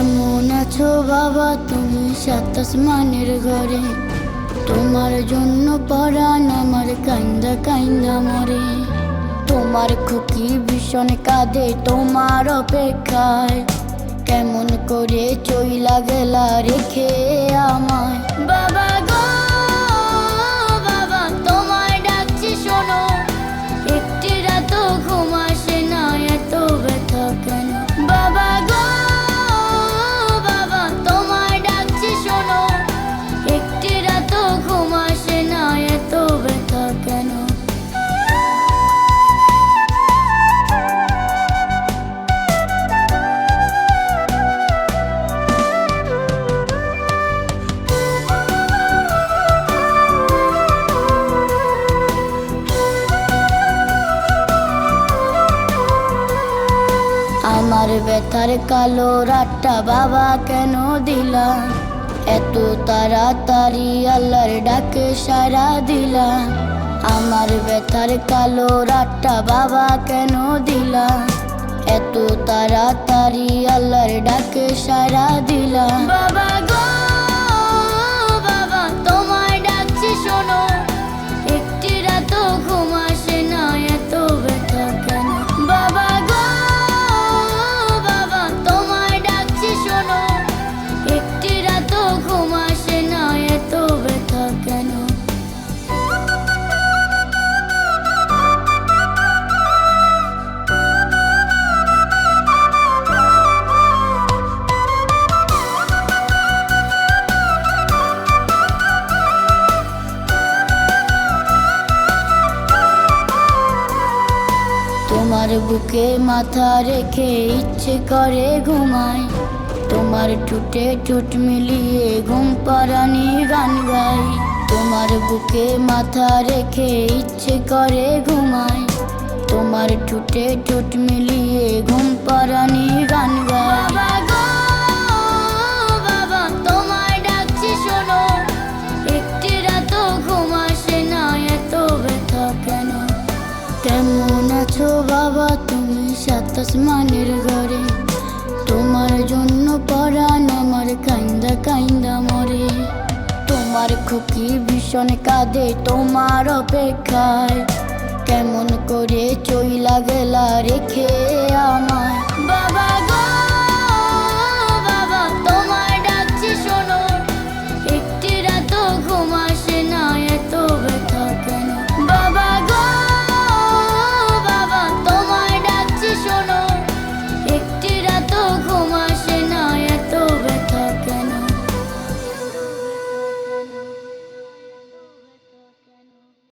কেমন আছো বাবা? তুমি সাতাশ মানের ঘরে। তোমার জন্য পরাণ আমার কাইন্দা কাইন্দা মরে। তোমার খুকি ভীষণ কাঁদে তোমার অপেক্ষায়। কেমন করে চইলা গেলা রেখে আমায়। বাবা গো! ব্যথার কালো রাতটা বাবা কেন দিলা? এত তাড়াতাড়ি আল্লাহর ডাকে সারা দিলা। আমার ব্যথার কালো রাতটা বাবা কেন দিলা? এত তাড়াতাড়ি আল্লাহর ডাকে সারা দিলা। বাবা বুকে মাথা রেখে ইচ্ছে করে ঘুমাই তোমার টুটে টুট মিলিয়ে ঘুম পারানি গান গাই তোমার বুকে মাথা রেখে ইচ্ছে করে ঘুমাই তোমার টুটে টুট মিলিয়ে ঘুম পারানি গান গাই বাবা তুমি মানের ঘরে। তোমার জন্য পরাণ আমার কাইন্দা কাইন্দা মরে। তোমার খুকি ভীষণ কাঁদে তোমার অপেক্ষায়। কেমন করে চইলা গেলা রেখে